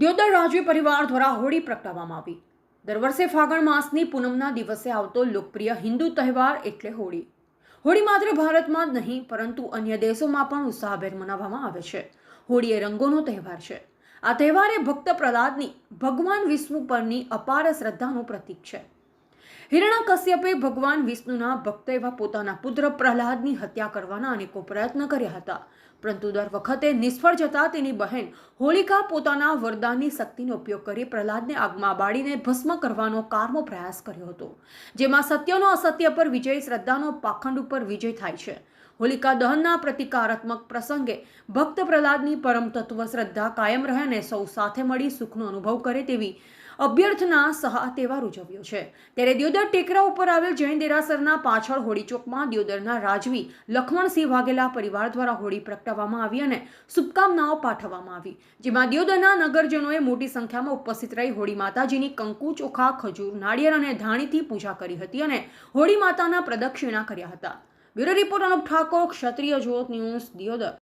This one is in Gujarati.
દ્યોદર રાજવી પરિવાર દ્વારા હોળી પ્રગટાવવામાં આવી. દર વર્ષે ફાગણ માસની પૂનમના દિવસે આવતો લોકપ્રિય હિન્દુ તહેવાર એટલે હોળી. હોળી માત્ર ભારતમાં જ નહીં, પરંતુ અન્ય દેશોમાં પણ ઉત્સાહભેર મનાવવામાં આવે છે. હોળી એ રંગોનો તહેવાર છે. આ તહેવાર એ ભક્ત પ્રહલાદની ભગવાન વિષ્ણુ પરની અપાર શ્રદ્ધાનું પ્રતીક છે. હિરણ્યકશ્યપે ભગવાન વિષ્ણુના ભક્ત એવા પોતાના પુત્ર પ્રહલાદની હત્યા કરવાના અનેકો પ્રયત્ન કર્યા હતા. પરંતુ દર વખતે નિષ્ફળ જતા તેની બહેન હોલિકા પોતાના વરદાનની શક્તિનો ઉપયોગ કરી પ્રહલાદને આગમાં બાળીને ભસ્મ કરવાનો કારમો પ્રયાસ કર્યો હતો, જેમાં સત્યનો અસત્ય પર વિજય, શ્રદ્ધાનો પાખંડ ઉપર વિજય થાય છે. હોલિકા દહનના પ્રતિકારાત્મક પ્રસંગે ભક્ત પ્રહલાદની પરમ તત્વ શ્રદ્ધા કાયમ રહે અને સૌ સાથે મળી સુખનો અનુભવ કરે તેવી અભ્યર્થના સહા તહેવાર ઉજવ્યો છે. ત્યારે દિયોદર ટેકરા ઉપર આવેલ જૈન દેરાસરના પાછળ હોળી ચોકમાં દિયોદરના રાજવી લખમણસિંહ વાઘેલા પરિવાર દ્વારા હોળી પ્રગટાવવામાં આવી અને શુભકામનાઓ પાઠવવામાં આવી. જેમાં દિયોદરના નગરજનોએ મોટી સંખ્યામાં ઉપસ્થિત રહી હોળી માતાજીની કંકુ ચોખા, ખજૂર, નાળિયેર અને ધાણીથી પૂજા કરી હતી અને હોળી માતાના પ્રદક્ષિણા કર્યા હતા. Bureau report Anup Thakor, Kshatriya Jyot news, Deodar.